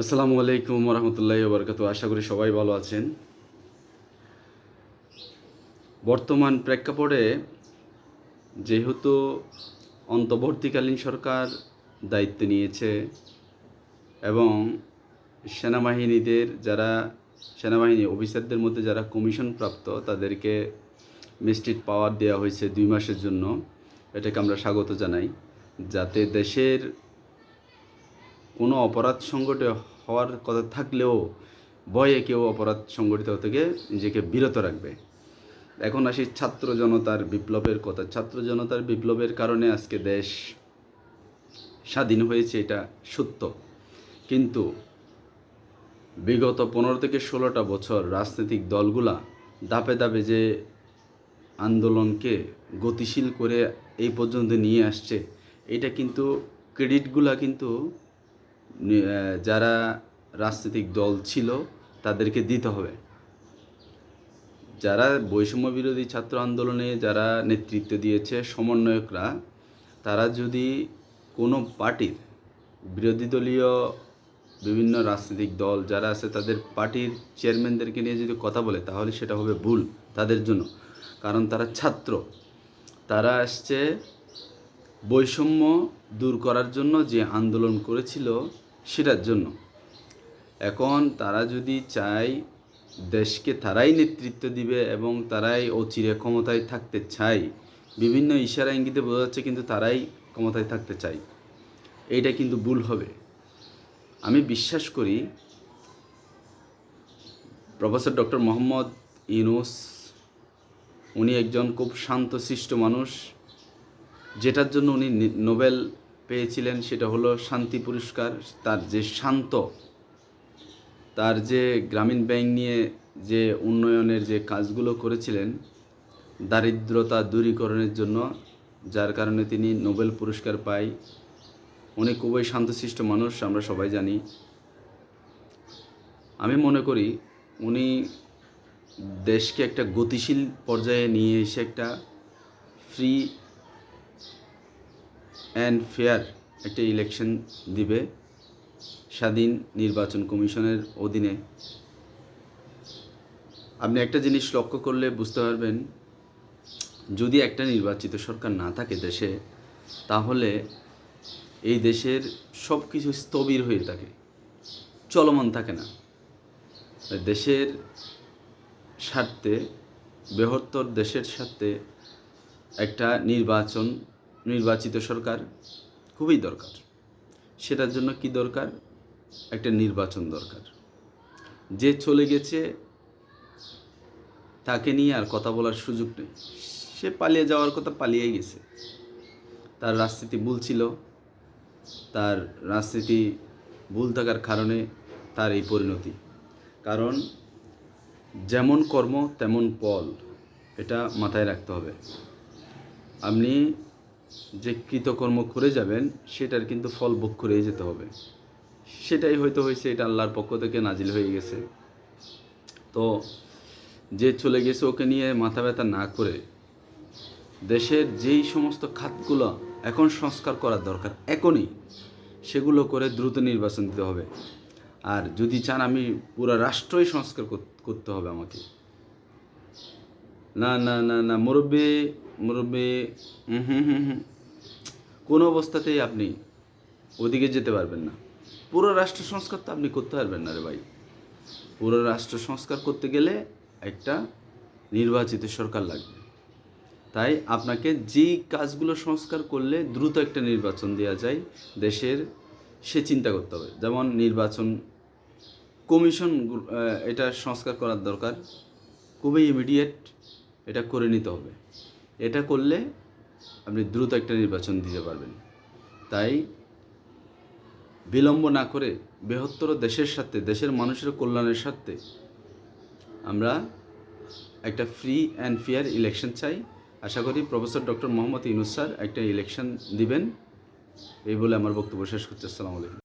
আসসালামু আলাইকুম রহমতুল্লাহ বরকাত আশা করি সবাই ভালো আছেন। বর্তমান প্রেক্ষাপটে যেহেতু অন্তর্বর্তীকালীন সরকার দায়িত্ব নিয়েছে এবং সেনাবাহিনীদের যারা, সেনাবাহিনী অফিসারদের মধ্যে যারা কমিশন প্রাপ্ত, তাদেরকে মিস্ট্রিট পাওয়ার দেওয়া হয়েছে দুই মাসের জন্য। এটাকে আমরা স্বাগত জানাই। যাতে দেশের কোনো অপরাধ সংগঠিত হওয়ার কথা থাকলেও ভয়ে কেউ অপরাধ সংগঠিত থেকে নিজেকে বিরত রাখবে। এখন আসি ছাত্র জনতার বিপ্লবের কথা। ছাত্র জনতার বিপ্লবের কারণে আজকে দেশ স্বাধীন হয়েছে, এটা সত্য। কিন্তু বিগত পনেরো থেকে ষোলোটা বছর রাজনৈতিক দলগুলা দাপে দাপে যে আন্দোলনকে গতিশীল করে এই পর্যন্ত নিয়ে আসছে, এটা কিন্তু ক্রেডিটগুলা কিন্তু যারা রাজনৈতিক দল ছিল, তাদেরকে দিতে হবে। যারা বৈষম্য বিরোধী ছাত্র আন্দোলনে যারা নেতৃত্ব দিয়েছে, সমন্বয়করা, তারা যদি কোনো পার্টির বিরোধী দলীয় বিভিন্ন রাজনৈতিক দল যারা আছে, তাদের পার্টির চেয়ারম্যানদেরকে নিয়ে যদি কথা বলে, তাহলে সেটা হবে ভুল তাদের জন্য। কারণ তারা ছাত্র। তারা আসছে বৈষম্য দূর করার জন্য যে আন্দোলন করেছিল সেটার জন্য। এখন তারা যদি চায় দেশকে তারাই নেতৃত্ব দিবে এবং তারাই অচিরে ক্ষমতায় থাকতে চায়, বিভিন্ন ইশারা ইঙ্গিতে বোঝা যাচ্ছে কিন্তু তারাই ক্ষমতায় থাকতে চায়। এইটা কিন্তু ভুল হবে। আমি বিশ্বাস করি প্রফেসর ডক্টর মোহাম্মদ ইউনুস, উনি একজন খুব শান্তশিষ্ট মানুষ। যেটার জন্য উনি নোবেল পেয়েছিলেন সেটা হলো শান্তি পুরস্কার, তার যে শান্ত, তার যে গ্রামীণ ব্যাংক নিয়ে যে উন্নয়নের যে কাজগুলো করেছিলেন, দারিদ্রতা দূরীকরণের জন্য, যার কারণে তিনি নোবেল পুরস্কার পায়। উনি খুবই শান্তশিষ্ট মানুষ, আমরা সবাই জানি। আমি মনে করি উনি দেশকে একটা গতিশীল পর্যায়ে নিয়ে এসে একটা ফ্রি অ্যান্ড ফেয়ার একটা ইলেকশন দিবে স্বাধীন নির্বাচন কমিশনের অধীনে। আপনি একটা জিনিস লক্ষ্য করলে বুঝতে পারবেন, যদি একটা নির্বাচিত সরকার না থাকে দেশে, তাহলে এই দেশের সব কিছু স্থবির হয়ে থাকে, চলমান থাকে না। দেশের স্বার্থে, বৃহত্তর দেশের স্বার্থে একটা নির্বাচন নির্বাচিত সরকার খুবই দরকার। সেটার জন্য কি দরকার? একটা নির্বাচন দরকার। যে চলে গেছে, তাকে নিয়ে আর কথা বলার সুযোগ নেই। সে পালিয়ে যাওয়ার কথা পালিয়েই গেছে। তার রাজনীতি ভুল ছিল। তার রাজনীতি ভুল থাকার কারণে তার এই পরিণতি। কারণ যেমন কর্ম, তেমন ফল, এটা মাথায় রাখতে হবে। আপনি যে কৃতকর্ম করে যাবেন, সেটার কিন্তু ফল ভোগ করেই যেতে হবে। সেটাই হয়তো হয়েছে, এটা আল্লাহর পক্ষ থেকে নাজিল হয়ে গেছে। তো যে চলে গেছে ওকে নিয়ে মাথা ব্যথা না করে, দেশের যেই সমস্ত খাতগুলো এখন সংস্কার করার দরকার, এখনই সেগুলো করে দ্রুত নির্বাচন দিতে হবে। আর যদি চান আমি পুরো রাষ্ট্রই সংস্কার করতে হবে আমাকে। না না না না, মুরব্বী মুরব্বী, হুম হুম হুম কোনো অবস্থাতেই আপনি ওদিকে যেতে পারবেন না। পুরো রাষ্ট্র সংস্কার তো আপনি করতে পারবেন না রে ভাই। পুরো রাষ্ট্র সংস্কার করতে গেলে একটা নির্বাচিত সরকার লাগবে। তাই আপনাকে যেই কাজগুলো সংস্কার করলে দ্রুত একটা নির্বাচন দেওয়া যায়, দেশের, সে চিন্তা করতে হবে। যেমন নির্বাচন কমিশন এটা সংস্কার করার দরকার। খুবই ইমিডিয়েট এটা করে নিতে হবে। এটা করলে আপনি দ্রুত একটা নির্বাচন দিতে পারবেন। তাই বিলম্ব না করে বৃহত্তর দেশের সাথে দেশের মানুষের কল্যাণের স্বার্থে আমরা একটা ফ্রি অ্যান্ড ফেয়ার ইলেকশন চাই। আশা করি professor doctor Mohammad Yunus sir একটা ইলেকশন দিবেন। এই বলে আমার বক্তব্য শেষ করছি। আসসালামু আলাইকুম।